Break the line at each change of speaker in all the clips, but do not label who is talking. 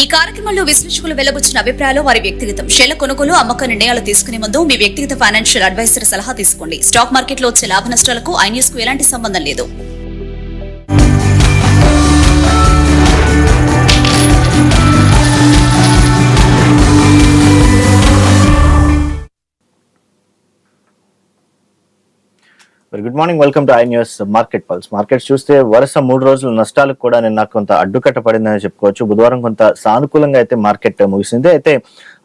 ఈ కార్యక్రమంలో విశ్లేషకులు వెల్లబుచ్చిన అభిప్రాయాలు వారి వ్యక్తిగతం. షేర్ల కొనుగోలు అమ్మక నిర్ణయాలు తీసుకునే ముందు మీ వ్యక్తిగత ఫైనాన్షియల్ అడ్వైజర్ సలహా తీసుకోండి. స్టాక్ మార్కెట్లో వచ్చే లాభ నష్టాలకు ఐన్యూస్కు ఎలాంటి సంబంధం లేదు.
Good morning welcome to iNews market pulse. Markets చూస్తే వరుస మూడు రోజుల నష్టాలకు కూడా నిన్న కొంత అడ్డుకట్ట పడిందని చెప్పుకోవచ్చు. బుధవారం కొంత సానుకూలంగా అయితే మార్కెట్ ముగిసింది. అయితే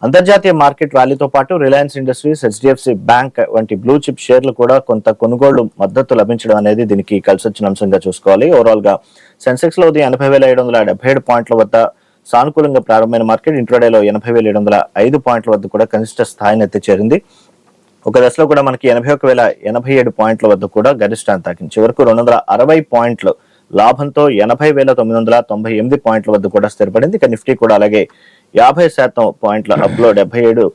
అంతర్జాతీయ మార్కెట్ ర్యాలీతో పాటు రిలయన్స్ ఇండస్ట్రీస్ హెచ్డిఎఫ్సి బ్యాంక్ వంటి బ్లూ చిప్ షేర్లు కూడా కొంత కొనుగోళ్ళు మద్దతు లభించడం అనేది దీనికి కలిసి వచ్చిన అంశంగా చూసుకోవాలి. ఓవరాల్గా సెన్సెక్స్లో ఉదయం ఎనభై వేల ఏడు వందల డెబ్బై ఏడు పాయింట్ల వద్ద సానుకూలంగా ప్రారంభమైన మార్కెట్ ఇంట్రోడేలో ఎనభై వేల ఏడు వందల ఐదు పాయింట్ల వద్ద కూడా కనిష్ట స్థాయిని అయితే చేరింది. ఒక దశలో కూడా మనకి ఎనభై ఒక వేల ఎనభై ఏడు పాయింట్ల వద్ద కూడా గరిష్టాన్ని తాకింది. చివరకు రెండు వందల అరవై పాయింట్లు లాభంతో ఎనభై వేల తొమ్మిది వందల తొంభై ఎనిమిది పాయింట్ల వద్ద కూడా స్థిరపడింది. ఇక నిఫ్టీ కూడా అలాగే యాభై శాతం పాయింట్ల అప్లో డెబ్బై ఏడు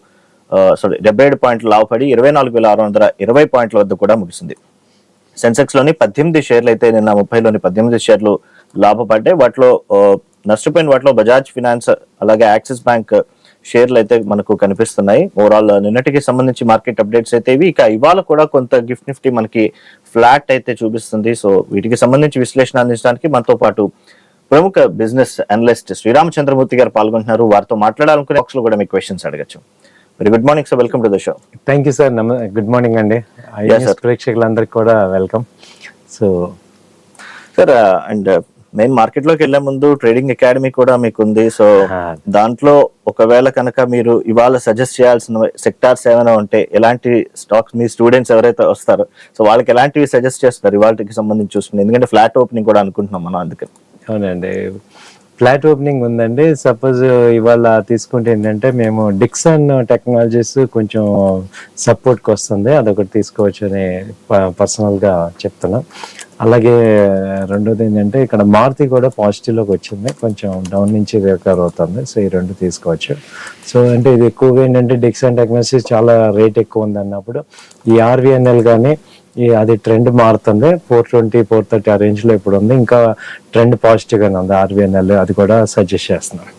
సారీ డెబ్బై ఏడు పాయింట్లు లాభపడి ఇరవై నాలుగు వేల ఆరు వందల ఇరవై పాయింట్ల వద్ద కూడా ముగిసింది. సెన్సెక్స్లోని పద్దెనిమిది షేర్లు అయితే నిన్న ముప్పైలోని పద్దెనిమిది షేర్లు లాభపడ్డాయి. వాటిలో నష్టపోయిన వాటిలో బజాజ్ ఫినాన్స్ అలాగే యాక్సిస్ బ్యాంక్ షేర్లు అయితే మనకు కనిపిస్తున్నాయి. ఓవరాల్ నిన్నటికి సంబంధించి మార్కెట్ అప్డేట్స్ అయితే ఇవి. ఇక ఇవాళ కూడా కొంత గిఫ్ట్ నిఫ్టీ మనకి ఫ్లాట్ అయితే చూపిస్తుంది. సో వీటికి సంబంధించి విశ్లేషణ అందించడానికి మనతో పాటు ప్రముఖ బిజినెస్ అనలిస్ట్ శ్రీరామచంద్రమూర్తి గారు పాల్గొంటున్నారు. వారితో మాట్లాడాలనుకునే బాక్స్లో కూడా మీకు క్వశ్చన్స్ అడగచ్చు. Very good morning sir welcome to the show
thank you sir నమ గుడ్ మార్నింగ్ అండి. ప్రేక్షకులందరికీ కూడా welcome so
sir and main మార్కెట్లోకి వెళ్ళే ముందు ట్రేడింగ్ అకాడమీ కూడా మీకు ఉంది సో. దాంట్లో ఒకవేళ కనుక మీరు ఇవాళ సజెస్ట్ చేయాల్సిన సెక్టార్స్ ఏమైనా ఉంటే ఎలాంటి స్టాక్స్ మీ స్టూడెంట్స్ ఎవరైతే వస్తారో సో వాళ్ళకి ఎలాంటివి సజెస్ట్ చేస్తారు ఇవాళకి సంబంధించి చూసుకుని ఎందుకంటే ఫ్లాట్ ఓపెనింగ్ కూడా అనుకుంటున్నాం మనం అందుకని
అవునండి. ఫ్లాట్ ఓపెనింగ్ ఉందండి. సపోజ్ ఇవాళ తీసుకుంటే ఏంటంటే మేము డిక్సన్ టెక్నాలజీస్ కొంచెం సపోర్ట్కి వస్తుంది అదొకటి తీసుకోవచ్చు అని పర్సనల్గా చెప్తున్నా. అలాగే రెండోది ఏంటంటే ఇక్కడ మారుతి కూడా పాజిటివ్లోకి వచ్చింది. కొంచెం డౌన్ నుంచి రికవర్ అవుతుంది. సో ఈ రెండు తీసుకోవచ్చు. సో అంటే ఇది ఎక్కువగా ఏంటంటే డిక్సన్ టెక్నాలజీ చాలా రేట్ ఎక్కువ ఉంది అన్నప్పుడు. ఈ ఆర్వీఎన్ఎల్ కానీ ఈ అది ట్రెండ్ మారుతుంది. ఫోర్ ట్వంటీ ఫోర్ థర్టీ ఆ రేంజ్లో ఇప్పుడు ఉంది. ఇంకా ట్రెండ్ పాజిటివ్ గానే ఉంది. ఆర్వీఎన్ఎల్ అది కూడా సజెస్ట్ చేస్తున్నాను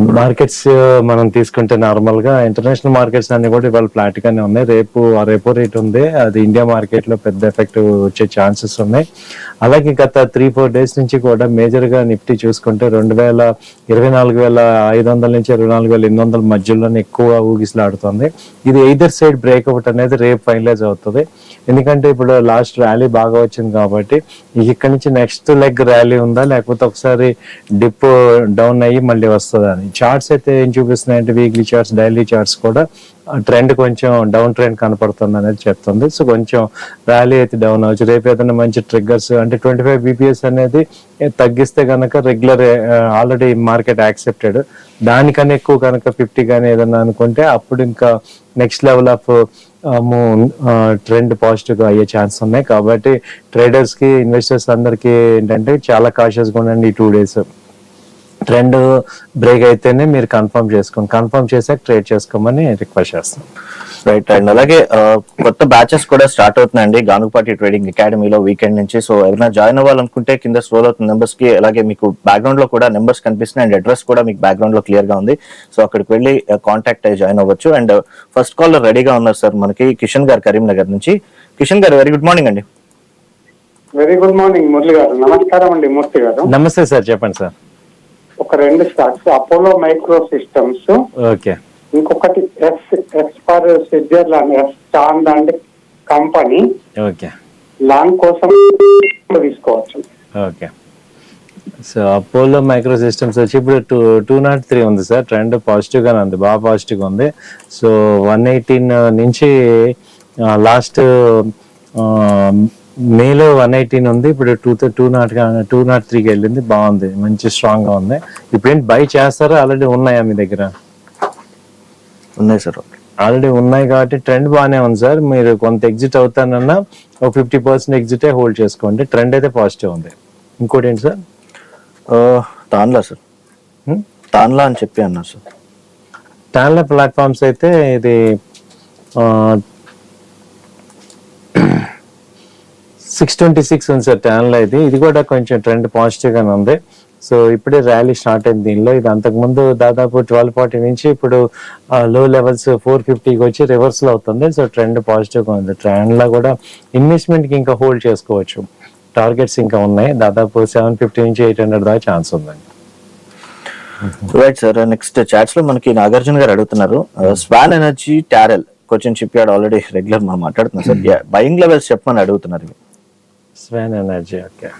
మార్కెట్స్ uh, మనం తీసుకుంటే నార్మల్గా ఇంటర్నేషనల్ మార్కెట్స్ అన్ని కూడా ఇవాళ ఫ్లాట్ గానే ఉన్నాయి. రేపు ఆ రేపో రేట్ ఉంది. అది ఇండియా మార్కెట్లో పెద్ద ఎఫెక్ట్ వచ్చే ఛాన్సెస్ ఉన్నాయి. అలాగే గత త్రీ ఫోర్ డేస్ నుంచి కూడా మేజర్గా నిఫ్టీ చూసుకుంటే రెండు వేల ఇరవై నాలుగు వేల ఐదు వందల నుంచి ఇరవై నాలుగు వేల ఎనిమిది వందల మధ్యలోనే ఎక్కువ ఊగిసలాడుతుంది. ఇది ఎయిదర్ సైడ్ బ్రేక్అవుట్ అనేది రేపు ఫైనలైజ్ అవుతుంది. ఎందుకంటే ఇప్పుడు లాస్ట్ ర్యాలీ బాగా వచ్చింది కాబట్టి ఇక్కడ నుంచి నెక్స్ట్ లెగ్ ర్యాలీ ఉందా? లేకపోతే ఒకసారి డిప్ డౌన్ అయ్యి మళ్ళీ వస్తుందని అని. చార్ట్స్ అయితే ఏం చూపిస్తున్నాయంటే వీక్లీ చార్ట్స్ డైలీ చార్ట్స్ కూడా ట్రెండ్ కొంచెం డౌన్ ట్రెండ్ కనపడుతుంది అనేది చెప్తుంది. సో కొంచెం ర్యాలీ అయితే డౌన్ అవ్వచ్చు. రేపు ఏదైనా మంచి ట్రిగ్గర్స్ అంటే ట్వంటీ ఫైవ్ బీపీఎస్ అనేది తగ్గిస్తే కనుక రెగ్యులర్ ఆల్రెడీ మార్కెట్ యాక్సెప్టెడ్ దానికన్నా ఎక్కువ కనుక ఫిఫ్టీ కానీ ఏదైనా అనుకుంటే అప్పుడు ఇంకా నెక్స్ట్ లెవెల్ ఆఫ్ ట్రెండ్ పాజిటివ్గా అయ్యే ఛాన్స్ ఉన్నాయి. కాబట్టి ట్రేడర్స్కి ఇన్వెస్టర్స్ అందరికి ఏంటంటే చాలా కాషియస్గా ఉండండి ఈ టూ డేస్ ట్రెండ్ బ్రేక్ అయితేనే మీరు కన్ఫర్మ్ చేసుకోండి. కన్ఫర్మ్ చేసాక ట్రేడ్ చేసుకోమని రిక్వెస్ట్ చేస్తాం.
రైట్ అండ్ అలాగే కొత్త బ్యాచెస్ కూడా స్టార్ట్ అవుతున్నాయండి. గానుగుపాటి ట్రేడింగ్ అకాడమీలో వీకెండ్ నుంచి. సో ఎవరైనా జాయిన్ అవ్వాలనుకుంటే కింద స్క్రోల్ అవుతున్న నెంబర్స్కి అలాగే మీకు బ్యాక్గ్రౌండ్లో కూడా నెంబర్స్ కనిపిస్తున్నాయి. అండ్ అడ్రస్ కూడా మీకు బ్యాక్గ్రౌండ్లో క్లియర్గా ఉంది. సో అక్కడికి వెళ్ళి కాంటాక్ట్ అయ్యి జాయిన్ అవ్వచ్చు. అండ్ ఫస్ట్ కాల్ రెడీగా ఉన్నారు సార్ మనకి కిషన్ గారు కరీంనగర్ నుంచి. కిషన్ గారు వెరీ గుడ్ మార్నింగ్ అండి.
వెరీ గుడ్ మార్నింగ్ మురళి గారు. నమస్కారం అండి మూర్తి గారు.
నమస్తే సార్ చెప్పండి సార్.
ఒక రెండు stocks Apollo Micro Systems
okay.
ఇంకొకటి S S for Switzerland S stand and company
okay.
Long కోసం తీసుకోవచ్చు.
Okay. So Apollo Micro Systems వచ్చి ఇప్పుడు టూ టూ నాట్ త్రీ ఉంది సార్. ట్రెండ్ పాజిటివ్ గానే ఉంది బాగా పాజిటివ్గా ఉంది. సో వన్ ఎయిటీన్ నుంచి లాస్ట్ మేలో వన్ ఎయిటీన్ ఉంది ఇప్పుడు two two nought two nought త్రీకి వెళ్ళింది బాగుంది మంచి స్ట్రాంగ్గా ఉంది. ఇప్పుడు ఏంటి బై చేస్తారా ఆల్రెడీ ఉన్నాయా మీ దగ్గర?
ఉన్నాయి సార్.
ఆల్రెడీ ఉన్నాయి కాబట్టి ట్రెండ్ బాగానే ఉంది సార్. మీరు కొంత ఎగ్జిట్ అవుతానన్నా ఒక ఫిఫ్టీ పర్సెంట్ ఎగ్జిట్ హోల్డ్ చేసుకోండి. ట్రెండ్ అయితే పాజిటివ్ ఉంది. ఇంకోటి ఏంటి సార్?
తాన్లా సార్? తాన్లా అని చెప్పి అన్నారు సార్.
టాన్ల ప్లాట్ఫామ్స్ అయితే ఇది సిక్స్ ట్వంటీ సిక్స్ ఉంది సార్ టాన్లో ఇది ఇది కూడా కొంచెం ట్రెండ్ పాజిటివ్ గానే ఉంది. సో ఇప్పుడే ర్యాలీ స్టార్ట్ అయింది దీనిలో. ఇది అంతకుముందు దాదాపు ట్వెల్వ్ ఫార్టీ నుంచి ఇప్పుడు లో లెవెల్స్ ఫోర్ ఫిఫ్టీకి వచ్చి రివర్స్లో అవుతుంది. సో ట్రెండ్ పాజిటివ్గా ఉంది. ట్రెండ్లో కూడా ఇన్వెస్ట్మెంట్కి ఇంకా హోల్డ్ చేసుకోవచ్చు. టార్గెట్స్ ఇంకా ఉన్నాయి. దాదాపు సెవెన్ ఫిఫ్టీ నుంచి ఎయిట్ హండ్రెడ్ దాకా ఛాన్స్ ఉందండి.
రైట్ సార్ నెక్స్ట్ చాట్స్లో మనకి నాగార్జున గారు అడుగుతున్నారు. Swan Energy TARIL Cochin shipyard already regular మనం మాట్లాడుతున్నాం సార్ బయింగ్ లెవెల్స్ చెప్పమని అడుగుతున్నారు.
స్వాన్ ఎనర్జీ ఓకే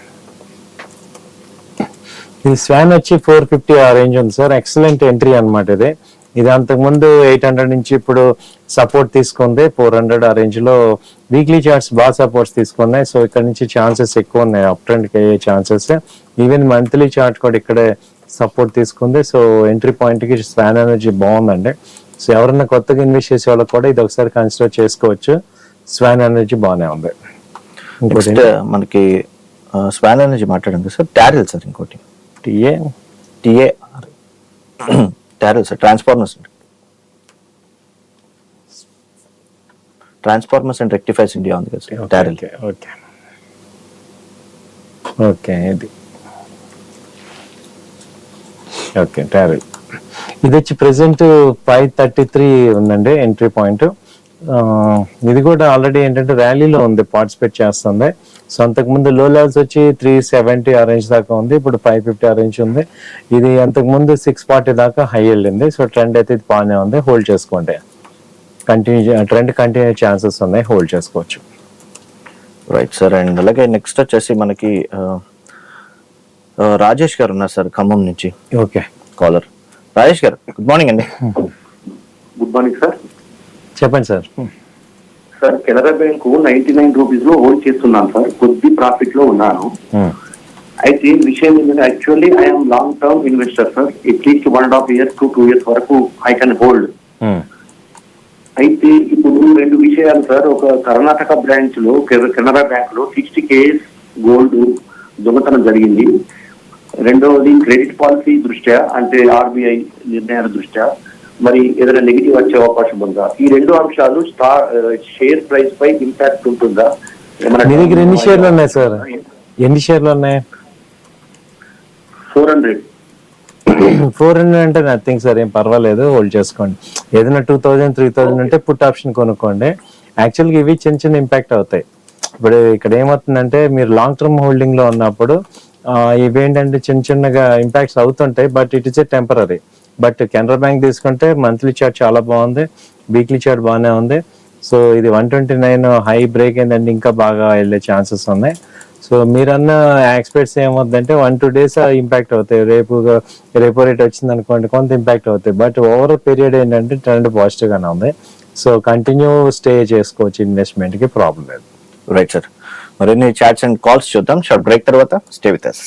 ఇది స్వాన్ వచ్చి ఫోర్ ఫిఫ్టీ ఆ రేంజ్ ఉంది సార్ ఎక్సలెంట్ ఎంట్రీ అన్నమాట ఇది. ఇది అంతకుముందు ఎయిట్ హండ్రెడ్ నుంచి ఇప్పుడు సపోర్ట్ తీసుకుంది. ఫోర్ హండ్రెడ్ ఆ రేంజ్లో వీక్లీ చార్ట్స్ బాగా సపోర్ట్స్ తీసుకున్నాయి. సో ఇక్కడ నుంచి ఛాన్సెస్ ఎక్కువ ఉన్నాయి. అప్ ట్రెండ్కి అయ్యే ఛాన్సెస్ ఈవెన్ మంత్లీ చార్ట్ కూడా ఇక్కడే సపోర్ట్ తీసుకుంది. సో ఎంట్రీ పాయింట్కి స్వాన్ ఎనర్జీ బాగుందండి. సో ఎవరైనా కొత్తగా ఇన్వెస్ట్ చేసే వాళ్ళకి కూడా ఇది ఒకసారి కన్సిడర్ చేసుకోవచ్చు. స్వాన్ ఎనర్జీ బాగానే ఉంది. ఇంకోటి
నెక్స్ట్ మనకి స్వాన్ ఎనర్జీ మాట్లాడండి సార్. టారెల్ సార్ ఇంకోటి.
TA?
TA TARIL sir. Transformers transformers and rectifiers India ఉంది కదా sir. TARIL
okay okay okay. ఇది. ఓకే టారెల్ ఇది వచ్చి ప్రెసెంట్ ఫైవ్ థర్టీ త్రీ ఉందండి ఎంట్రీ పాయింట్ ఇది కూడా ఆల్రెడీ ఏంటంటే ర్యాలీలో ఉంది పార్టిసిపేట్ చేస్తుంది. సో అంతకుముందు లో లెవెల్స్ వచ్చి త్రీ సెవెంటీ ఆ రేంజ్ దాకా ఉంది ఇప్పుడు ఫైవ్ ఫిఫ్టీ ఆ రేంజ్ ఉంది. ఇది అంతకుముందు సిక్స్ ఫార్టీ దాకా హై వెళ్ళింది. సో ట్రెండ్ అయితే ఇది బాగానే ఉంది హోల్డ్ చేసుకోండి. కంటిన్యూ ట్రెండ్ కంటిన్యూ ఛాన్సెస్ ఉన్నాయి హోల్డ్ చేసుకోవచ్చు.
రైట్ సార్ అండ్ అలాగే నెక్స్ట్ వచ్చేసి మనకి రాజేష్ గారు ఉన్నారు సార్ ఖమ్మం నుంచి.
ఓకే
కాలర్ రాజేష్ గారు గుడ్ మార్నింగ్ అండి.
గుడ్ మార్నింగ్ సార్
చెప్పండి sir.
Sir Canara bank ninety nine రూపీస్లో హోల్డ్ చేస్తున్నాను సార్. కొద్ది ప్రాఫిట్లో ఉన్నాను అయితే విషయం ఏంటంటే actually I'm long term investor sir at least one and half years to two years వరకు ఐ కెన్ హోల్డ్ అయితే ఇప్పుడు రెండు విషయాలు సార్. ఒక కర్ణాటక బ్రాంచ్లో కెనరా బ్యాంక్లో సిక్స్టీ కేస్ గోల్డ్ దొంగతనం జరిగింది. రెండవది క్రెడిట్ పాలసీ దృష్ట్యా అంటే ఆర్బీఐ నిర్ణయాల దృష్ట్యా మరి ఏదైనా నెగిటివ్ వచ్చే అవకాశం ఉందా? ఈ రెండు అంశాలు స్టార్ షేర్ ప్రైస్ పై ఇంపాక్ట్ ఉంటుందా?
మీ దగ్గర ఎన్ని షేర్లు ఉన్నాయి సార్? ఎన్ని షేర్లు ఉన్నాయి?
ఫోర్ హండ్రెడ్
ఫోర్ హండ్రెడ్ అంటే నథింగ్ సార్ ఏం పర్వాలేదు హోల్డ్ చేసుకోండి. ఏదైనా టూ థౌజండ్ త్రీ థౌజండ్ అంటే పుట్ ఆప్షన్ కొనుక్కోండి. యాక్చువల్గా ఇవి చిన్న చిన్న ఇంపాక్ట్ అవుతాయి. ఇప్పుడు ఇక్కడ ఏమవుతుందంటే మీరు లాంగ్ టర్మ్ హోల్డింగ్లో ఉన్నప్పుడు ఇవేంటంటే చిన్న చిన్నగా ఇంపాక్ట్స్ అవుతుంటాయి but it is a temporary but Canara bank తీసుకుంటే మంత్లీ చార్ట్ చాలా బాగుంది వీక్లీ చార్ట్ బాగానే ఉంది. సో ఇది one twenty nine high break ఏంటంటే ఇంకా బాగా వెళ్ళే ఛాన్సెస్ ఉన్నాయి. సో మీరన్న ఎక్స్పెక్ట్స్ ఏమవుతుందంటే వన్ టూ డేస్ ఇంపాక్ట్ అవుతాయి. రేపు రేపో రేట్ వచ్చింది అనుకోండి కొంత ఇంపాక్ట్ అవుతాయి. బట్ ఓవర్ పీరియడ్ ఏంటంటే ట్రెండ్ పాజిటివ్ గానే ఉంది. సో కంటిన్యూ స్టే చేసుకోవచ్చు ఇన్వెస్ట్మెంట్కి ప్రాబ్లం లేదు.
Right sir. మరిన్ని చాట్స్ అండ్ కాల్స్ చూద్దాం. షార్ట్ బ్రేక్ తర్వాత stay with us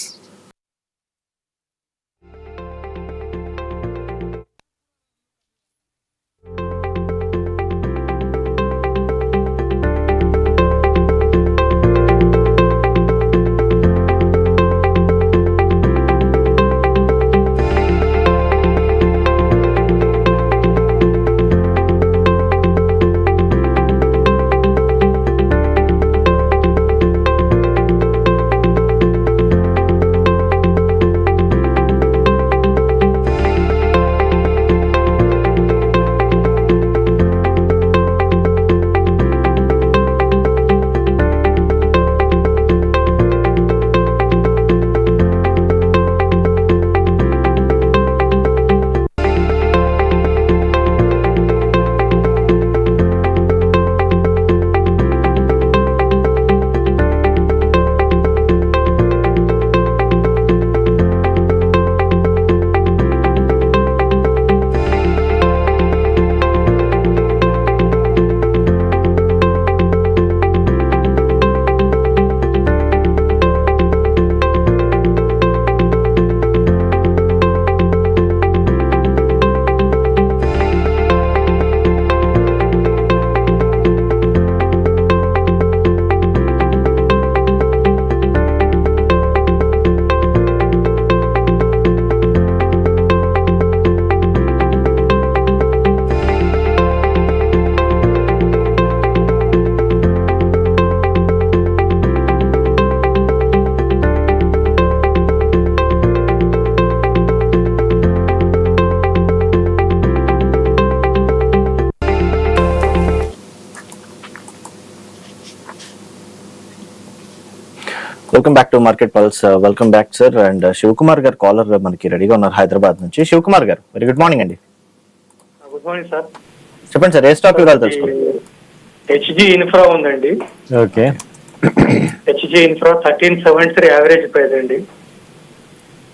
back to market pulse welcome back sir and Sivakumar గారు కాలర్ మనకి రెడీగా ఉన్నారు హైదరాబాద్ నుంచి. శివకుమార్ గారు వెరీ గుడ్ మార్నింగ్ అండి.
గుడ్ మార్నింగ్ సార్
చెప్పండి సార్ ఏ స్టాక్ ఇవ్వాలి తెలుసుకోండి
హెచ్జి ఇన్ఫ్రా ఉందండి.
Okay.
HG infra thirteen seventy three average price అండి.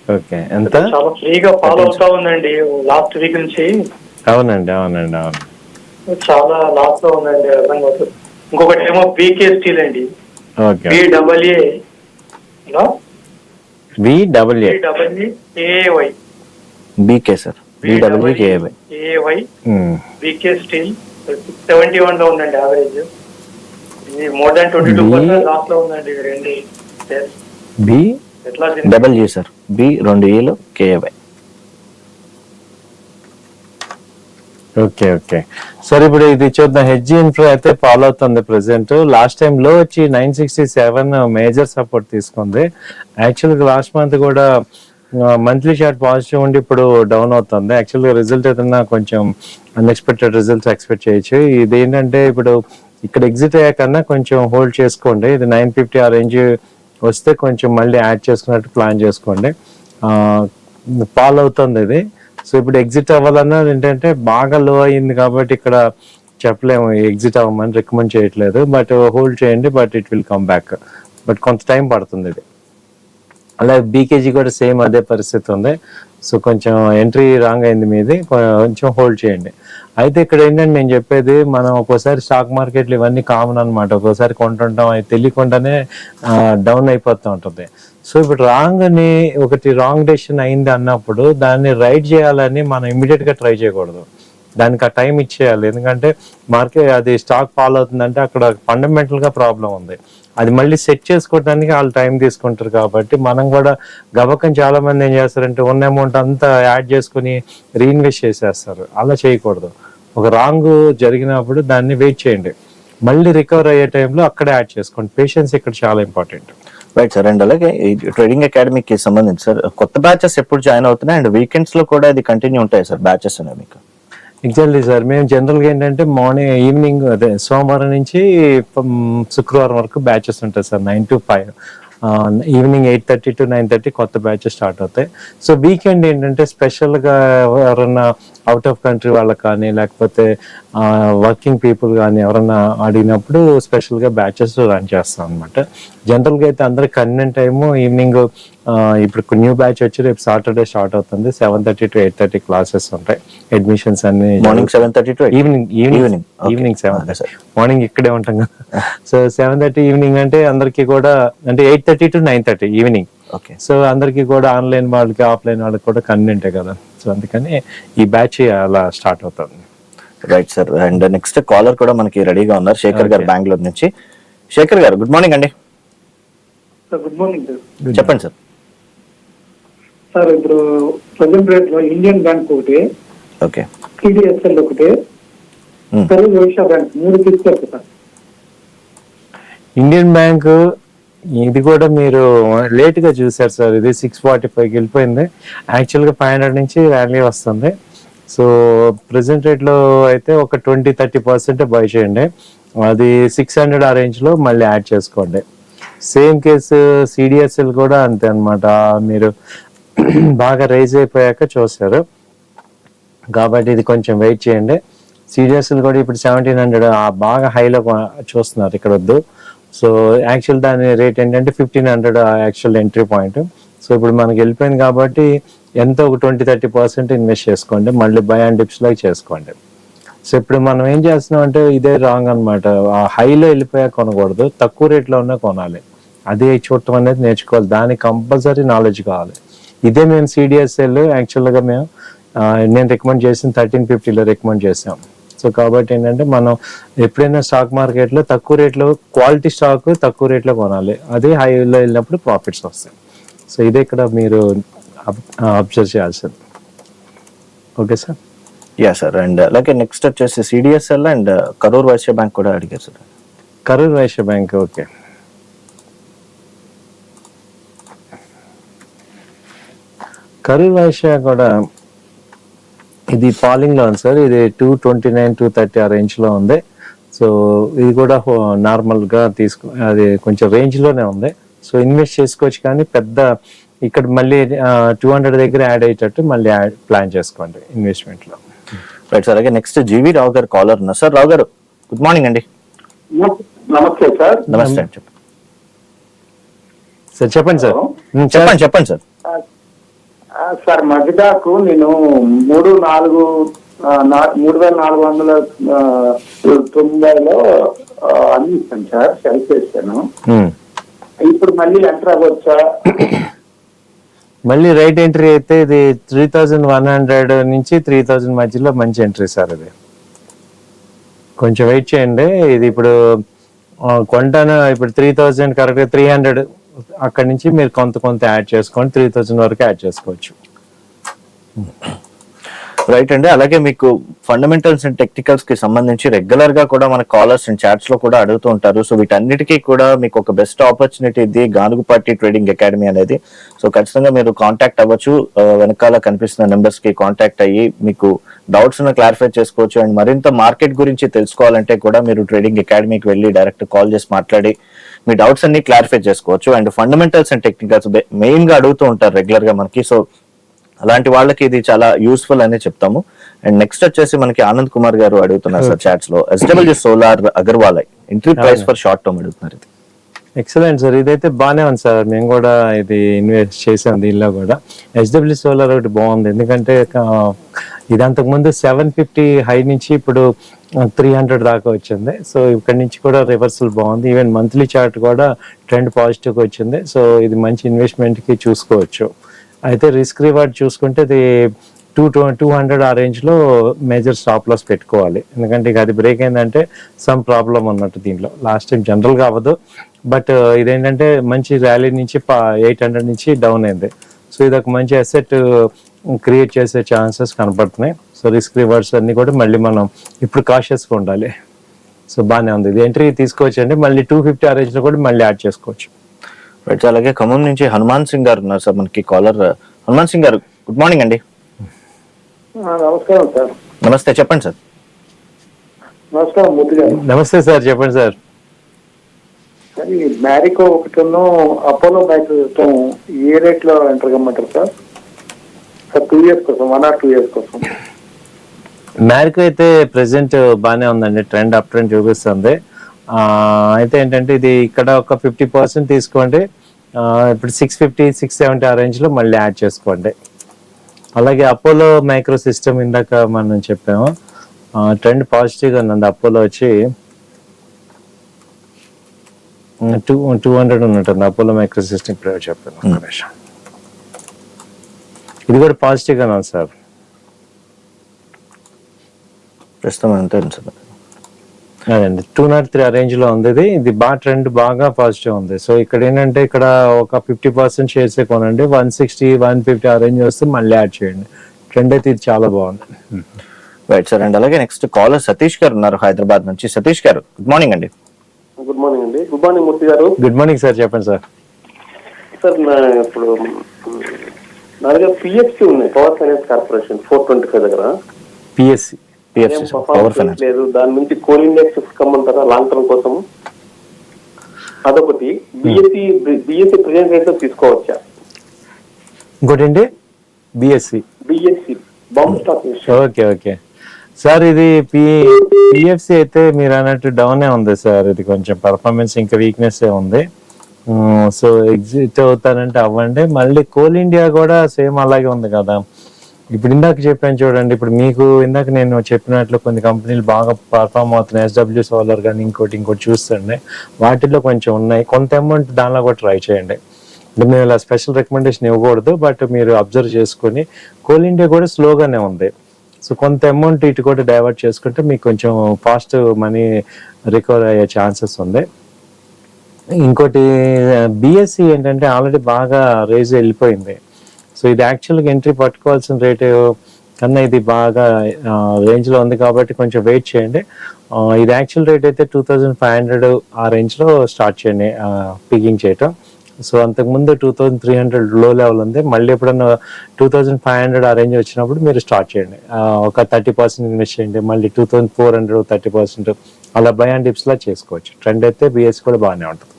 ఓకే. ఎంత?
చాలా ఫ్రీగా ఫాలో అవుతా ఉందండి. లాస్ట్ వీక్ నుంచి.
అవునండి అవునండి అవును.
చాలా లాస్లో ఉందండి అర్థం కాదు ఇంకొకటి ఏమో బీకే స్టీల్ అండి.
Okay.
BW AY
BK sir BWKAY
AY BK steel seventy వన్లో ఉందండి యావరేజ్ ఇది more than twenty two percent లాస్లో ఉందండి ఇది రెండు.
బి
డబల్ సార్ బి రెండు ఏలు కేఏవై
ఓకే ఓకే. సరే ఇప్పుడు ఇది చూద్దాం. హెచ్జి ఇన్ఫ్లో అయితే ఫాలో అవుతుంది ప్రెసెంట్ లాస్ట్ టైం లో వచ్చి nine sixty seven major support తీసుకుంది. యాక్చువల్గా లాస్ట్ మంత్ కూడా మంత్లీ షార్ట్ పాజిటివ్ ఉండి ఇప్పుడు డౌన్ అవుతుంది. యాక్చువల్గా రిజల్ట్ ఏదైనా కొంచెం అన్ఎక్స్పెక్టెడ్ రిజల్ట్స్ ఎక్స్పెక్ట్ చేయొచ్చు. ఇది ఏంటంటే ఇప్పుడు ఇక్కడ ఎగ్జిట్ అయ్యాకన్నా కొంచెం హోల్డ్ చేసుకోండి. ఇది నైన్ ఫిఫ్టీ ఆ రేంజ్ వస్తే కొంచెం మళ్ళీ యాడ్ చేసుకున్నట్టు ప్లాన్ చేసుకోండి. ఫాలో అవుతుంది ఇది. సో ఇప్పుడు ఎగ్జిట్ అవ్వాలన్నా ఏంటంటే బాగా లో అయింది కాబట్టి ఇక్కడ చెప్పలేము ఎగ్జిట్ అవ్వమని రికమెండ్ చేయట్లేదు. బట్ హోల్డ్ చేయండి but it will come back but కొంత టైం పడుతుంది ఇది. అలాగే బీకేజీ కూడా సేమ్ అదే పరిస్థితి ఉంది. సో కొంచెం ఎంట్రీ రాంగ్ అయింది మీది కొంచెం హోల్డ్ చేయండి. అయితే ఇక్కడ ఏంటంటే నేను చెప్పేది మనం ఒక్కోసారి స్టాక్ మార్కెట్లు ఇవన్నీ కామన్ అనమాట ఒక్కోసారి కొంటుంటాం అది తెలియకుండానే డౌన్ అయిపోతూ ఉంటుంది. సో ఇప్పుడు రాంగ్ అని ఒకటి రాంగ్ డెసిషన్ అయింది అన్నప్పుడు దాన్ని రైట్ చేయాలని మనం ఇమీడియట్గా ట్రై చేయకూడదు. దానికి ఆ టైం ఇచ్చేయాలి. ఎందుకంటే మార్కెట్ అది స్టాక్ ఫాలో అవుతుందంటే అక్కడ ఫండమెంటల్గా ప్రాబ్లం ఉంది. అది మళ్ళీ సెట్ చేసుకోవడానికి వాళ్ళు టైం తీసుకుంటారు కాబట్టి మనం కూడా గబకం చాలా మంది ఏం చేస్తారంటే ఉన్న అమౌంట్ అంతా యాడ్ చేసుకుని రీఇన్వెస్ట్ చేసేస్తారు. అలా చేయకూడదు. ఒక రాంగ్ జరిగినప్పుడు దాన్ని వెయిట్ చేయండి. మళ్ళీ రికవర్ అయ్యే టైంలో అక్కడే యాడ్ చేసుకోండి. పేషెన్స్ ఇక్కడ చాలా ఇంపార్టెంట్
రైట్ సార్ అండ్ అలాగే ఈ ట్రేడింగ్ అకాడమీకి సంబంధించి సార్ కొత్త బ్యాచెస్ ఎప్పుడు జాయిన్ అవుతున్నాయి? అండ్ వీకెండ్స్లో కూడా ఇది కంటిన్యూ ఉంటాయి సార్ బ్యాచెస్ అనేవి మీకు?
ఎగ్జాక్ట్లీ సార్ మేము జనరల్గా ఏంటంటే మార్నింగ్ ఈవినింగ్ అదే సోమవారం నుంచి శుక్రవారం వరకు బ్యాచెస్ ఉంటాయి sir nine to five evening eight thirty to nine thirty కొత్త బ్యాచెస్ స్టార్ట్ అవుతాయి. సో వీకెండ్ ఏంటంటే స్పెషల్గా ఎవరన్నా అవుట్ ఆఫ్ కంట్రీ వాళ్ళకి కానీ లేకపోతే వర్కింగ్ పీపుల్ కానీ ఎవరన్నా అడిగినప్పుడు స్పెషల్గా బ్యాచెస్ రన్ చేస్తాం అనమాట జనరల్గా అయితే అందరికి కన్వీనెంట్ టైము ఈవినింగ్ ఇప్పుడు న్యూ బ్యాచ్ వచ్చి రేపు సాటర్డే స్టార్ట్ అవుతుంది. Seven thirty to eight thirty classes ఉంటాయి. అడ్మిషన్స్ అన్ని
morning seven thirty to
evening evening. Evening seven
sir.
Morning ఇక్కడే ఉంటాం కదా. సో సెవెన్ థర్టీ ఈవినింగ్ అంటే అందరికి కూడా అంటే eight thirty to nine thirty evening so అందరికి కూడా ఆన్లైన్ వాళ్ళకి ఆఫ్లైన్ వాళ్ళకి కూడా కన్వీనియంటే కదా? సో అందుకని ఈ బ్యాచ్ అలా స్టార్ట్ అవుతుంది.
Right sir and next caller కూడా మనకి రెడీగా ఉన్నారు. శేఖర్ గారు. బెంగళూరు నుంచి. శేఖర్ గారు గుడ్ మార్నింగ్ అండి.
సార్ గుడ్ మార్నింగ్ సార్
చెప్పండి సార్
సార్ ఇప్పుడు ప్రజెంట్ రేట్లో ఇండియన్ బ్యాంక్ ఒకటి
ఓకే
టీడీఎస్ఎల్ ఒకటి. కరూర్ వైశ్య బ్యాంక్ మూడు తీసుకోవచ్చు సార్
ఇండియన్ బ్యాంక్ ఇది కూడా మీరు లేట్గా చూసారు సార్. ఇది సిక్స్ ఫార్టీ ఫైవ్కి వెళ్ళిపోయింది. యాక్చువల్గా ఫైవ్ హండ్రెడ్ నుంచి ర్యాలీ వస్తుంది. సో ప్రెసెంట్ రేట్లో అయితే ఒక ట్వంటీ థర్టీ పర్సెంట్ బై చేయండి. అది సిక్స్ హండ్రెడ్ ఆ రేంజ్లో మళ్ళీ యాడ్ చేసుకోండి. సేమ్ కేసు సిడిఎస్ఎల్ కూడా అంతే అనమాట మీరు బాగా రైజ్ అయిపోయాక చూస్తారు కాబట్టి ఇది కొంచెం వెయిట్ చేయండి. సిడిఎస్ఎల్ కూడా ఇప్పుడు సెవెంటీన్ హండ్రెడ్ బాగా హైలో చూస్తున్నారు. ఇక్కడ వద్దు. సో యాక్చువల్ దాని రేట్ ఏంటంటే fifteen hundred actual entry point so ఇప్పుడు మనకి వెళ్ళిపోయింది కాబట్టి ఎంత ఒక ట్వంటీ థర్టీ పర్సెంట్ ఇన్వెస్ట్ చేసుకోండి. మళ్ళీ బై అండ్ డిప్స్ లాగా చేసుకోండి. సో ఇప్పుడు మనం ఏం చేస్తున్నాం అంటే ఇదే రాంగ్ అనమాట ఆ హైలో వెళ్ళిపోయా కొనకూడదు. తక్కువ రేట్లో ఉన్నా కొనాలి. అది చూడటం అనేది నేర్చుకోవాలి. దానికి కంపల్సరీ నాలెడ్జ్ కావాలి. ఇదే మేము సిడిఎస్ఎల్ యాక్చువల్గా మేము నేను రికమెండ్ చేసిన థర్టీన్ ఫిఫ్టీలో రికమెండ్ చేసాం సో కాబట్టి ఏంటంటే మనం ఎప్పుడైనా స్టాక్ మార్కెట్లో తక్కువ రేట్లో క్వాలిటీ స్టాక్ తక్కువ రేట్లో కొనాలి. అదే హైలో వెళ్ళినప్పుడు ప్రాఫిట్స్ వస్తాయి. సో ఇదే ఇక్కడ మీరు అబ్జర్వ్ చేయాల్సింది. Okay sir?
Yeah sir and అలాగే నెక్స్ట్ వచ్చేసి CDSL and Karur Vysya bank కూడా అడిగారు sir
Karur Vysya bank okay. Karur Vysya కూడా ఇది ఫాలింగ్లో ఉంది సార్. ఇది two twenty nine two thirty ఆ రేంజ్లో ఉంది. సో ఇది కూడా నార్మల్గా తీసుకు అది కొంచెం రేంజ్లోనే ఉంది. సో ఇన్వెస్ట్ చేసుకోవచ్చు కానీ పెద్ద ఇక్కడ మళ్ళీ టూ హండ్రెడ్ దగ్గర యాడ్ అయ్యేటట్టు మళ్ళీ ప్లాన్ చేసుకోండి ఇన్వెస్ట్మెంట్లో.
రైట్ సార్ అలాగే నెక్స్ట్ జీవి రావు గారు కాలర్ ఉన్నారు. సార్ రావు గారు గుడ్ మార్నింగ్ అండి.
నమస్తే సార్.
నమస్తే అండి చెప్పండి.
సార్ చెప్పండి సార్.
చెప్పండి చెప్పండి సార్.
సార్ మజిదాకు నేను మూడు నాలుగు మూడు వేల నాలుగు వందల తొంభైలో అందిస్తాను సార్ సెల్ చేశాను. ఇప్పుడు మళ్ళీ ఎంటర్ అవ్వచ్చా?
మళ్ళీ రైట్ ఎంట్రీ అయితే ఇది త్రీ థౌజండ్ వన్ హండ్రెడ్ నుంచి త్రీ థౌజండ్ మధ్యలో మంచి ఎంట్రీ సార్ ఇది. కొంచెం వెయిట్ చేయండి. ఇది ఇప్పుడు కొంటాను. ఇప్పుడు త్రీ థౌజండ్ కరెక్ట్గా త్రీ హండ్రెడ్ అక్కడి నుంచి మీరు కొంత కొంత యాడ్ చేసుకోండి త్రీ థౌజండ్ వరకు యాడ్ చేసుకోవచ్చు.
రైట్ అండి. అలాగే మీకు ఫండమెంటల్స్ అండ్ టెక్నికల్స్కి సంబంధించి రెగ్యులర్గా కూడా మన కాలర్స్ అండ్ చాట్స్లో కూడా అడుగుతూ ఉంటారు. సో వీటన్నిటికీ కూడా మీకు ఒక బెస్ట్ ఆపర్చునిటీ ఇది గానుగుపాటి ట్రేడింగ్ అకాడమీ అనేది. సో ఖచ్చితంగా మీరు కాంటాక్ట్ అవ్వచ్చు. Uh, వెనకాల కనిపిస్తున్న నెంబర్స్కి కాంటాక్ట్ అయ్యి మీకు డౌట్స్ ఉన్న క్లారిఫై చేసుకోవచ్చు. అండ్ మరింత మార్కెట్ గురించి తెలుసుకోవాలంటే కూడా మీరు ట్రేడింగ్ అకాడమీకి వెళ్ళి డైరెక్ట్ కాల్ చేసి మాట్లాడి మీ డౌట్స్ అన్ని క్లారిఫై చేసుకోవచ్చు. అండ్ ఫండమెంటల్స్ అండ్ టెక్నికల్స్ మెయిన్గా అడుగుతూ ఉంటారు రెగ్యులర్గా మనకి. సో అలాంటి వాళ్ళకి ఇది చాలా యూస్ఫుల్ అనే చెప్తాము. అండ్ నెక్స్ట్ వచ్చేసి మనకి ఆనంద్ కుమార్ గారు అడుగుతున్నారు సార్ చాట్స్లో. SW solar Agarwal entry price for short term అడుగుతున్నారు ఇది.
ఎక్సలెంట్ సార్ ఇదైతే బాగానే ఉంది సార్ మేము కూడా ఇది ఇన్వెస్ట్ చేసాం దీనిలో కూడా. హెచ్డబ్ల్యూ సోలార్ ఒకటి బాగుంది. ఎందుకంటే ఇది అంతకుముందు సెవెన్ ఫిఫ్టీ హై నుంచి ఇప్పుడు త్రీ హండ్రెడ్ దాకా వచ్చింది. సో ఇక్కడ నుంచి కూడా రివర్సల్ బాగుంది. ఈవెన్ మంత్లీ చార్ట్ కూడా ట్రెండ్ పాజిటివ్ వచ్చింది. సో ఇది మంచి ఇన్వెస్ట్మెంట్కి చూసుకోవచ్చు. అయితే రిస్క్ రివార్డ్ చూసుకుంటే ఇది టూ టూ టూ హండ్రెడ్ ఆ రేంజ్లో మేజర్ స్టాప్ లాస్ పెట్టుకోవాలి. ఎందుకంటే ఇక అది బ్రేక్ అయిందంటే సమ్ ప్రాబ్లం ఉన్నట్టు దీంట్లో. లాస్ట్ టైం జనరల్గా అవ్వదు. బట్ uh, ఇదేంటంటే మంచి ర్యాలీ నుంచి ఎయిట్ హండ్రెడ్ నుంచి డౌన్ అయింది. సో ఇది ఒక మంచి అసెట్ uh, క్రియేట్ చేసే ఛాన్సెస్ కనపడుతున్నాయి. సో రిస్క్ రివర్స్ అన్నీ కూడా మళ్ళీ మనం ఇప్పుడు కాషియస్గా ఉండాలి. సో బాగానే ఉంది. ఇది ఎంట్రీ తీసుకోవచ్చు అంటే మళ్ళీ టూ ఫిఫ్టీ ఆ రేంజ్లో కూడా మళ్ళీ యాడ్ చేసుకోవచ్చు.
రైట్ అలాగే ఖమ్మం నుంచి హనుమాన్ సింగ్ గారు ఉన్నారు సార్ మనకి కాలర్. హనుమాన్ సింగ్ గారు గుడ్ మార్నింగ్ అండి.
నమస్కారం సార్.
నమస్తే చెప్పండి సార్.
నమస్కారం మూర్తి గారు.
నమస్తే సార్ చెప్పండి సార్.
సార్ ఈ మ్యారికో ఒకటిను అపోలో బ్యాంక్ ఏ రేట్లో ఎంటర్ కమ్మంటారు సార్? సార్ టూ ఇయర్స్ కోసం వన్ ఆర్ టూ ఇయర్స్ కోసం.
మ్యారికో అయితే ప్రెసెంట్ బాగానే ఉందండి ట్రెండ్ అప్ ట్రెండ్ చూపిస్తుంది. ఆ, అయితే ఏంటంటే ఇది ఇక్కడ ఒక ఫిఫ్టీ పర్సెంట్ తీసుకోండి. ఆ, ఇప్పుడు సిక్స్ ఫిఫ్టీ సిక్స్ సెవెంటీ ఆ రేంజ్లో మళ్ళీ యాడ్ చేసుకోండి. అలాగే అపోలో మైక్రో సిస్టమ్ ఇందాక మనం చెప్పాము. ట్రెండ్ పాజిటివ్గా ఉంది అపోలో వచ్చి టూ టూ హండ్రెడ్ ఉన్నట్టుంది. అపోలో మైక్రో సిస్టమ్ ఇప్పుడు చెప్పాను నిమిషం. ఇది కూడా పాజిటివ్ గానే ఉంది సార్.
ప్రస్తుతం అంతే ఉంది సార్.
అదండి. టూ నాట్ త్రీ ఆ రేంజ్లో ఉంది ఇది ఇది బాగా ట్రెండ్ బాగా పాజిటివ్ ఉంది. సో ఇక్కడ ఏంటంటే ఇక్కడ ఒక ఫిఫ్టీ పర్సెంట్ షేర్స్ కొనండి. వన్ సిక్స్టీ వన్ ఫిఫ్టీ ఆ రేంజ్ వస్తే మళ్ళీ యాడ్ చేయండి. ట్రెండ్ అయితే ఇది చాలా బాగుంది.
రైట్ సార్ అండ్ అలాగే నెక్స్ట్ కాలర్ సతీష్ గారు ఉన్నారు హైదరాబాద్ నుంచి. సతీష్ గారు గుడ్ మార్నింగ్ అండి.
గుడ్ మార్నింగ్ అండి. గుడ్ మార్నింగ్ మూర్తి గారు.
గుడ్ మార్నింగ్ సార్ చెప్పండి సార్
సార్ నా ఇప్పుడు నా దగ్గర పిఎఫ్సి ఉన్నాయి. Power finance corporation four twenty five దగ్గర
పిఎస్సి
లేదు. దాని నుంచి కోల్ ఇండెక్స్ కమ్మంటారా లాంగ్ టర్మ్ కోసం? అదొకటి. బిఎస్సి బిఎస్సి ప్రెజెంట్ రేట్ తీసుకోవచ్చా?
ఇంకోటి ఏంటి BSC
BSC
okay okay sir ఇది పిఎఫ్సి అయితే మీరు అన్నట్టు డౌనే ఉంది సార్. ఇది కొంచెం పర్ఫార్మెన్స్ ఇంకా వీక్నెస్ ఉంది. సో ఎగ్జిట్ అవుతానంటే అవ్వండి. మళ్ళీ కోల్ ఇండియా కూడా సేమ్ అలాగే ఉంది కదా. ఇప్పుడు ఇందాక చెప్పాను చూడండి ఇప్పుడు మీకు ఇందాక నేను చెప్పినట్లు కొన్ని కంపెనీలు బాగా పర్ఫామ్ అవుతున్నాయి. ఎస్డబ్ల్యూ సోలార్ కానీ ఇంకోటి ఇంకోటి చూస్తుండే. వాటిల్లో కొంచెం ఉన్నాయి. కొంత అమౌంట్ దానిలో కూడా ట్రై చేయండి. అంటే మేము ఇలా స్పెషల్ రికమెండేషన్ ఇవ్వకూడదు బట్ మీరు అబ్జర్వ్ చేసుకొని కోల్ ఇండియా కూడా స్లోగానే ఉంది. సో కొంత అమౌంట్ ఇటు కూడా డైవర్ట్ చేసుకుంటే మీకు కొంచెం ఫాస్ట్ మనీ రికవర్ అయ్యే ఛాన్సెస్ ఉంది. ఇంకోటి బిఎస్సి ఏంటంటే ఆల్రెడీ బాగా రేజ్ వెళ్ళిపోయింది. సో ఇది యాక్చువల్గా ఎంట్రీ పట్టుకోవాల్సిన రేటు కన్నా ఇది బాగా రేంజ్లో ఉంది కాబట్టి కొంచెం వెయిట్ చేయండి. ఇది యాక్చువల్ రేట్ అయితే టూ థౌజండ్ ఫైవ్ హండ్రెడ్ ఆ రేంజ్లో స్టార్ట్ చేయండి పికింగ్ చేయటం. సో అంతకుముందు టూ థౌజండ్ త్రీ హండ్రెడ్లో లెవెల్ ఉంది. మళ్ళీ ఎప్పుడన్నా టూ థౌజండ్ ఫైవ్ హండ్రెడ్ ఆ రేంజ్ వచ్చినప్పుడు మీరు స్టార్ట్ చేయండి. ఒక థర్టీ పర్సెంట్ ఇన్వెస్ట్ చేయండి. మళ్ళీ two thousand four hundred thirty percent అలా బై అండ్ డిప్స్లా చేసుకోవచ్చు. ట్రెండ్ అయితే బిఎస్ కూడా బాగానే ఉంటుంది.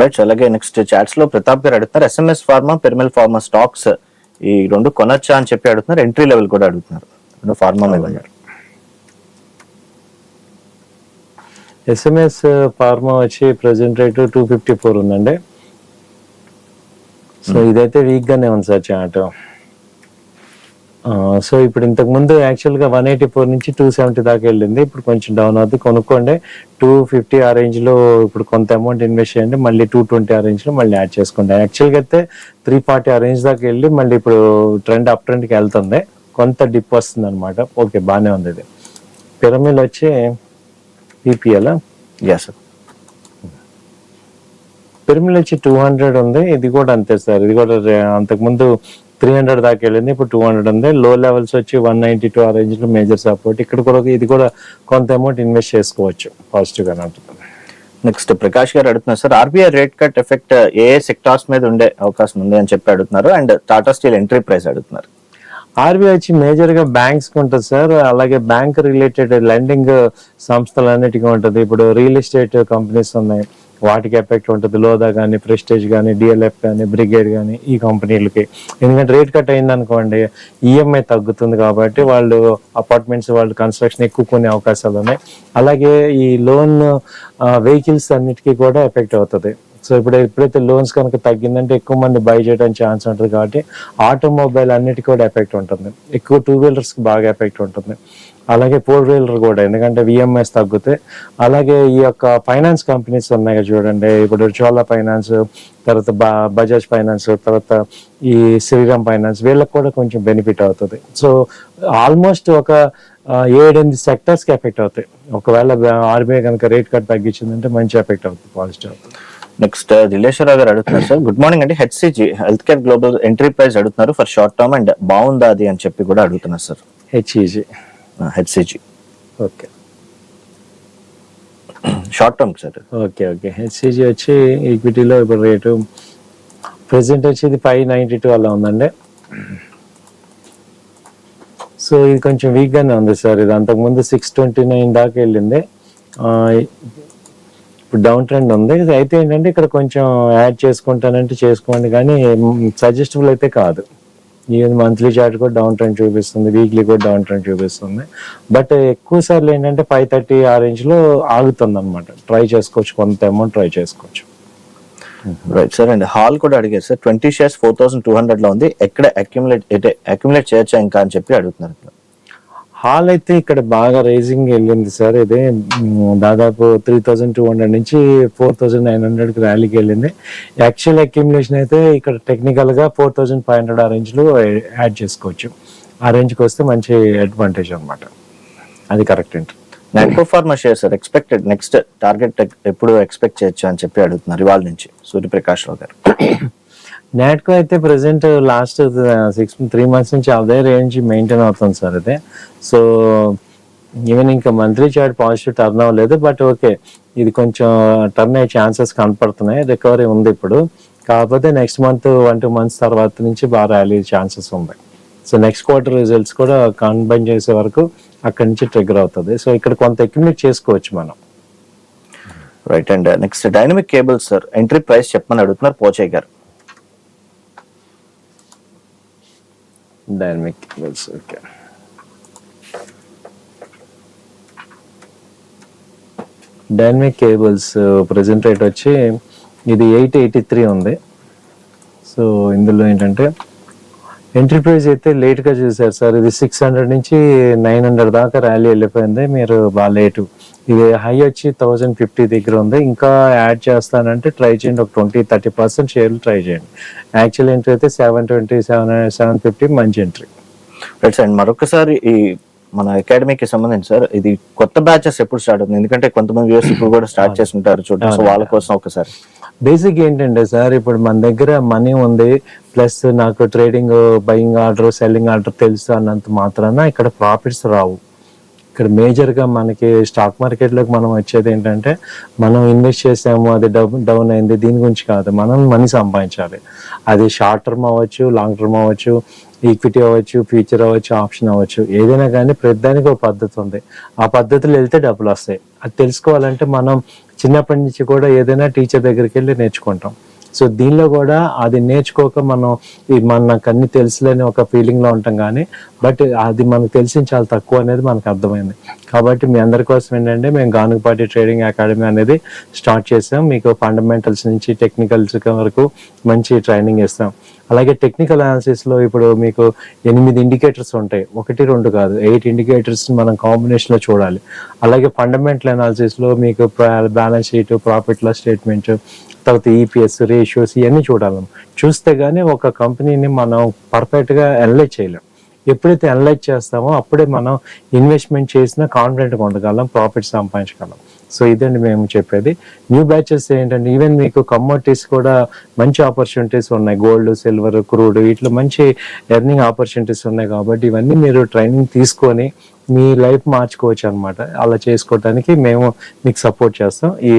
రైట్ అలాగే నెక్స్ట్ చాట్స్లో ప్రతాప్ గారు అడుగుతున్నారు SMS pharma Piramal pharma stocks ఈ రెండు కొనొచ్చా అని చెప్పి అడుగుతున్నారు ఎంట్రీ లెవెల్ కూడా అడుగుతున్నారు ఫార్మా మీద.
ఎస్ఎంఎస్ ఫార్మా వచ్చి present rate two fifty four ఉందండి. సో ఇదైతే వీక్ గానే ఉంది సార్ చార్ట్ సో ఇప్పుడు ఇంతకు ముందు యాక్చువల్గా వన్ ఎయిటీ ఫోర్ నుంచి టూ సెవెంటీ దాకా వెళ్ళింది. ఇప్పుడు కొంచెం డౌన్ అవుతుంది కొనుక్కోండి. టూ ఫిఫ్టీ ఆ రేంజ్లో ఇప్పుడు కొంత అమౌంట్ ఇన్వెస్ట్ చేయండి. మళ్ళీ టూ ట్వంటీ ఆ రేంజ్లో మళ్ళీ యాడ్ చేసుకోండి. యాక్చువల్గా అయితే త్రీ ఫార్టీ ఆ రేంజ్ దాకా వెళ్ళి మళ్ళీ ఇప్పుడు ట్రెండ్ అప్ ట్రెండ్కి వెళ్తుంది. కొంత డిప్ వస్తుంది అనమాట ఓకే బాగానే ఉంది ఇది. పిరమిడ్ వచ్చి పీపీఎల్
Yes, sir.
పిరమిడ్ వచ్చి టూ హండ్రెడ్ ఉంది. ఇది కూడా అంతే సార్ ఇది కూడా అంతకుముందు త్రీ హండ్రెడ్ దాకా వెళ్ళింది. ఇప్పుడు టూ హండ్రెడ్ ఉంది. లో లెవెల్స్ వచ్చి వన్ నైన్టీ టూ ఆ రేంజ్లో మేజర్ సపోర్ట్ ఇక్కడ కూడా ఇది కూడా కొంత అమౌంట్ ఇన్వెస్ట్ చేసుకోవచ్చు పాజిటివ్ ఉంటుంది
నెక్స్ట్ ప్రకాష్ గారు అడుగుతున్నారు sir RBI rate cut effect ఏ సెక్టార్స్ మీద ఉండే అవకాశం ఉంది అని చెప్పి అడుగుతున్నారు. And Tata steel entry price అడుగుతున్నారు.
ఆర్బీఐ వచ్చి మేజర్గా బ్యాంక్స్ ఉంటుంది సార్ అలాగే బ్యాంక్ రిలేటెడ్ లెండింగ్ సంస్థలు అన్నిటికీ ఉంటుంది. ఇప్పుడు రియల్ ఎస్టేట్ కంపెనీస్ ఉన్నాయి. వాటికి ఎఫెక్ట్ ఉంటుంది. లోదా కానీ ప్రెస్టేజ్ కానీ డిఎల్ఎఫ్ కానీ బ్రిగేడ్ కానీ ఈ కంపెనీలకి. ఎందుకంటే రేట్ కట్ అయింది అనుకోండి ఈఎంఐ తగ్గుతుంది కాబట్టి వాళ్ళు అపార్ట్మెంట్స్ వాళ్ళు కన్స్ట్రక్షన్ ఎక్కువ కొనే అవకాశాలు ఉన్నాయి. అలాగే ఈ లోన్ వెహికల్స్ అన్నిటికీ కూడా ఎఫెక్ట్ అవుతుంది. సో ఇప్పుడు ఎప్పుడైతే లోన్స్ కనుక తగ్గిందంటే ఎక్కువ మంది బై చేయడానికి ఛాన్స్ ఉంటుంది కాబట్టి ఆటోమొబైల్ అన్నిటికీ కూడా ఎఫెక్ట్ ఉంటుంది. ఎక్కువ టూ వీలర్స్కి బాగా ఎఫెక్ట్ ఉంటుంది. అలాగే ఫోర్ వీలర్ కూడా ఎందుకంటే విఎంఐస్ తగ్గితే. అలాగే ఈ యొక్క ఫైనాన్స్ కంపెనీస్ ఉన్నాయి కదా చూడండి. ఇప్పుడు చోళ ఫైనాన్స్ తర్వాత బజాజ్ ఫైనాన్స్ తర్వాత ఈ శ్రీరామ్ ఫైనాన్స్ వీళ్ళకి కూడా కొంచెం బెనిఫిట్ అవుతుంది. సో ఆల్మోస్ట్ ఒక ఏడెనిమిది సెక్టర్స్కి ఎఫెక్ట్ అవుతాయి. ఒకవేళ ఆర్బీఐ కనుక రేట్ కట్ తగ్గించిందంటే మంచి ఎఫెక్ట్ అవుతుంది పాజిటివ్ అవుతుంది.
నెక్స్ట్ దిలేశ్వరరావు గారు అడుగుతున్నారు సార్ గుడ్ మార్నింగ్ అండి. HCG health care global entry price అడుగుతున్నారు ఫర్ షార్ట్ టర్మ్ అండ్ బాగుందా అది అని చెప్పి కూడా అడుగుతున్నారు sir
HEG
HCG
okay.
Short term sir
okay okay. HCG వచ్చి ఈక్విటీలో ఇప్పుడు రేటు ప్రెసెంట్ వచ్చి ఇది ఫైవ్ నైంటీ టూ అలా ఉందండి. సో ఇది కొంచెం వీక్ గానే ఉంది సార్ ఇది అంతకుముందు సిక్స్ ట్వంటీ నైన్ దాకా వెళ్ళింది. ఇప్పుడు డౌన్ ట్రెండ్ ఉంది. అయితే ఏంటంటే ఇక్కడ కొంచెం యాడ్ చేసుకుంటానంటే చేసుకోండి కానీ సజెస్టబుల్ అయితే కాదు. ఈ మంత్లీ చార్ట్ కూడా డౌన్ ట్రెండ్ చూపిస్తుంది వీక్లీ కూడా డౌన్ ట్రెండ్ చూపిస్తుంది. బట్ ఎక్కువ సార్లు ఏంటంటే ఫైవ్ థర్టీ ఆ రేంజ్లో ఆగుతుంది అనమాట ట్రై చేసుకోవచ్చు కొంత అమౌంట్ ట్రై చేసుకోవచ్చు.
రైట్ సార్ అండ్ హాల్ కూడా అడిగారు sir twenty shares four thousand two హండ్రెడ్లో ఉంది. ఎక్కడ అక్యుములేట్ అక్యుములేట్ చేయొచ్చా ఇంకా అని చెప్పి అడుగుతున్నారు.
హాల్ అయితే ఇక్కడ బాగా రైజింగ్ వెళ్ళింది సార్. ఇది దాదాపు త్రీ థౌజండ్ టూ హండ్రెడ్ నుంచి ఫోర్ థౌజండ్ నైన్ హండ్రెడ్కి ర్యాలీకి వెళ్ళింది. యాక్చువల్ అక్యుములేషన్ అయితే ఇక్కడ టెక్నికల్గా ఫోర్ థౌజండ్ ఫైవ్ హండ్రెడ్ ఆ రేంజ్లో యాడ్ చేసుకోవచ్చు. ఆ రేంజ్కి వస్తే మంచి అడ్వాంటేజ్ అనమాట అది కరెక్ట్ ఏంటి
Natco pharma share sir expected next target ఎప్పుడు ఎక్స్పెక్ట్ చేయొచ్చు అని చెప్పి అడుగుతున్నారు ఇవాళ నుంచి సూర్యప్రకాష్ రావు గారు.
నాట్కో అయితే present last six three months నుంచి అదే రేంజ్ మెయింటైన్ అవుతుంది సార్ అదే సో ఈవెన్ ఇంకా మంత్లీ చార్ట్ పాజిటివ్ టర్న్ అవ్వలేదు బట్ ఓకే ఇది కొంచెం టర్న్ అయ్యే ఛాన్సెస్ కనపడుతున్నాయి రికవరీ ఉంది ఇప్పుడు. కాకపోతే next month one two months తర్వాత నుంచి బాగా ర్యాలీ ఛాన్సెస్ ఉన్నాయి. సో నెక్స్ట్ క్వార్టర్ రిజల్ట్స్ కూడా కన్బైన్ చేసే వరకు అక్కడి నుంచి ట్రిగర్ అవుతుంది. సో ఇక్కడ కొంత ఎక్యుమిలేట్ చేసుకోవచ్చు మనం.
Right and next dynamic cables sir entry price చెప్పమని అడుగుతున్నారు పోచయ్య గారు.
Dynamic okay dynamic cables present rate వచ్చి ఇది ఎయిట్ ఎయిటీ త్రీ ఉంది. సో ఇందులో ఏంటంటే ఎంట్రీ అయితే లేట్గా చేశారు సార్. ఇది సిక్స్ హండ్రెడ్ నుంచి నైన్ హండ్రెడ్ దాకా ర్యాలీ వెళ్ళిపోయింది. మీరు బాగా లేటు ఇది హై వచ్చి థౌజండ్ ఫిఫ్టీ దగ్గర ఉంది. ఇంకా యాడ్ చేస్తానంటే ట్రై చేయండి. ఒక ట్వంటీ థర్టీ పర్సెంట్ షేర్లు ట్రై చేయండి. యాక్చువల్ ఎంట్రీ అయితే seven twenty seven seven fifty మంచి ఎంట్రీ
రైట్ సార్ అండ్ మరొకసారి ఈ మన అకాడమీకి సంబంధించి సార్ ఇది కొత్త బ్యాచెస్ ఎప్పుడు స్టార్ట్ అవుతుంది? ఎందుకంటే కొంతమంది వ్యూస్ ఇప్పుడు కూడా స్టార్ట్ చేసి ఉంటారు చూడండి. సో వాళ్ళ కోసం ఒకసారి.
బేసిక్ ఏంటంటే సార్ ఇప్పుడు మన దగ్గర మనీ ఉంది ప్లస్ నాకు trading buying order selling order తెలుసు అన్నంత మాత్రాన ఇక్కడ ప్రాఫిట్స్ రావు. ఇక్కడ మేజర్గా మనకి స్టాక్ మార్కెట్లోకి మనం వచ్చేది ఏంటంటే మనం ఇన్వెస్ట్ చేసాము అది డౌన్ అయింది దీని గురించి కాదు. మనం మనీ సంపాదించాలి. అది షార్ట్ టర్మ్ అవ్వచ్చు లాంగ్ టర్మ్ అవ్వచ్చు ఈక్విటీ అవ్వచ్చు ఫ్యూచర్ అవ్వచ్చు ఆప్షన్ అవ్వచ్చు. ఏదైనా కానీ ప్రతిదానికి ఒక పద్ధతి ఉంది. ఆ పద్ధతిలో వెళ్తే డబ్బులు వస్తాయి. అది తెలుసుకోవాలంటే మనం చిన్నప్పటి నుంచి కూడా ఏదైనా టీచర్ దగ్గరికి వెళ్ళి నేర్చుకుంటాం. సో దీనిలో కూడా అది నేర్చుకోక మనం ఈ మన నాకు అన్ని తెలుసులేని ఒక ఫీలింగ్లో ఉంటాం కానీ బట్ అది మనకు తెలిసిన చాలా తక్కువ అనేది మనకు అర్థమైంది. కాబట్టి మీ అందరి కోసం ఏంటంటే మేము గానుగపాటి ట్రేడింగ్ అకాడమీ అనేది స్టార్ట్ చేసాం. మీకు ఫండమెంటల్స్ నుంచి టెక్నికల్స్ వరకు మంచి ట్రైనింగ్ ఇస్తాం. అలాగే టెక్నికల్ అనాలిసిస్లో ఇప్పుడు మీకు ఎనిమిది ఇండికేటర్స్ ఉంటాయి. ఒకటి రెండు కాదు. ఎయిట్ ఇండికేటర్స్ మనం కాంబినేషన్లో చూడాలి. అలాగే ఫండమెంటల్ అనాలిసిస్లో మీకు balance sheet profit loss statement తర్వాత ఈపీఎస్ రేషియోస్ ఇవన్నీ చూడాలి. చూస్తే గానీ ఒక కంపెనీని మనం పర్ఫెక్ట్గా అనలైజ్ చేయలేం. ఎప్పుడైతే అనలైజ్ చేస్తామో అప్పుడే మనం ఇన్వెస్ట్మెంట్ చేసినా కాన్ఫిడెంట్గా ఉండగలం ప్రాఫిట్ సంపాదించగలం. సో ఇదండి మేము చెప్పేది. న్యూ బ్యాచెస్ ఏంటంటే ఈవెన్ మీకు కమ్మోటీస్ కూడా మంచి ఆపర్చునిటీస్ ఉన్నాయి. గోల్డ్ సిల్వర్ క్రూడ్ వీటిలో మంచి ఎర్నింగ్ ఆపర్చునిటీస్ ఉన్నాయి కాబట్టి ఇవన్నీ మీరు ట్రైనింగ్ తీసుకొని మీ లైఫ్ మార్చుకోవచ్చు అనమాట అలా చేసుకోవడానికి మేము మీకు సపోర్ట్ చేస్తాం. ఈ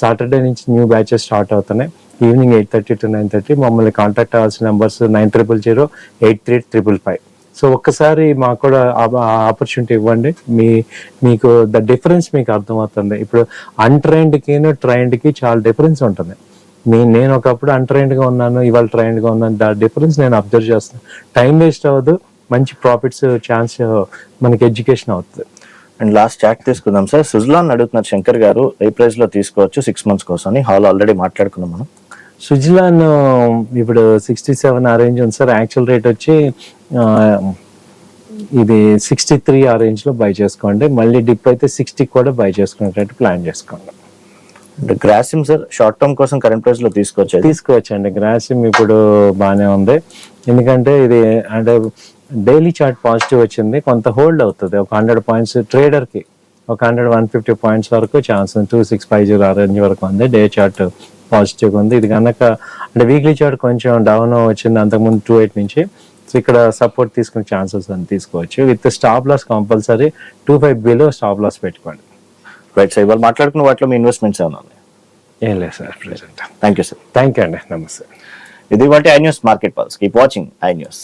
సాటర్డే నుంచి న్యూ బ్యాచెస్ స్టార్ట్ అవుతున్నాయి. Evening eight thirty to nine thirty మమ్మల్ని కాంటాక్ట్ అవ్వాల్సిన numbers nine triple zero eight three triple five so ఒక్కసారి మాకు కూడా ఆపర్చునిటీ ఇవ్వండి. మీ మీకు ద డిఫరెన్స్ మీకు అర్థమవుతుంది. ఇప్పుడు అన్ట్రైన్డ్కి ట్రైన్డ్కి చాలా డిఫరెన్స్ ఉంటుంది. నేను నేను ఒకప్పుడు అన్ట్రైన్డ్గా ఉన్నాను ఇవాళ ట్రైన్డ్గా ఉన్నాను దా డిఫరెన్స్ నేను అబ్జర్వ్ చేస్తాను టైం వేస్ట్ అవ్వదు మంచి ప్రాఫిట్స్ ఛాన్స్ మనకి ఎడ్యుకేషన్ అవుతుంది.
అండ్ లాస్ట్ చాట్ తీసుకుందాం సార్ సుజలాన్ అడుగుతున్నారు శంకర్ గారు ఏ ప్రైస్లో తీసుకోవచ్చు సిక్స్ మంత్స్ కోసం అని. హాల్ ఆల్రెడీ మాట్లాడుకున్నాం మనం.
సుజిలాన్ ఇప్పుడు సిక్స్టీ సెవెన్ ఆ రేంజ్ ఉంది సార్. యాక్చువల్ రేట్ వచ్చి ఇది సిక్స్టీ త్రీ ఆ రేంజ్లో బై చేసుకోండి. మళ్ళీ డిప్ అయితే సిక్స్టీ కూడా బై చేసుకునేటట్టు ప్లాన్ చేసుకోండి.
అంటే గ్రాసిమ్ సార్ షార్ట్ టర్మ్ కోసం కరెంట్ ప్రైస్లో తీసుకోవచ్చు అది.
తీసుకోవచ్చండి. గ్రాసిమ్ ఇప్పుడు బాగానే ఉంది. ఎందుకంటే ఇది అంటే డైలీ చార్ట్ పాజిటివ్ వచ్చింది. కొంత హోల్డ్ అవుతుంది. ఒక హండ్రెడ్ పాయింట్స్ ట్రేడర్కి ఒక హండ్రెడ్ వన్ ఫిఫ్టీ పాయింట్స్ వరకు chance two six five zero ఆ రేంజ్ వరకు ఉంది. డే చార్ట్ పాజిటివ్ ఉంది. ఇది కనుక అంటే వీక్లీ చార్ట్ కొంచెం డౌన్ వచ్చింది అంతకుముందు టూ ఎయిట్ నుంచి. సో ఇక్కడ సపోర్ట్ తీసుకునే ఛాన్సెస్ అని తీసుకోవచ్చు. With stop loss compulsory two five below stop loss పెట్టుకోండి.
రైట్ సార్ ఇవాళ మాట్లాడుకున్న వాటిలో మీ ఇన్వెస్ట్మెంట్స్ ఏమైనా
ఏం లేదు sir present
thank you sir
thank you అండి. నమస్తే.
ఇది వాటి I news market pulse keep watching I news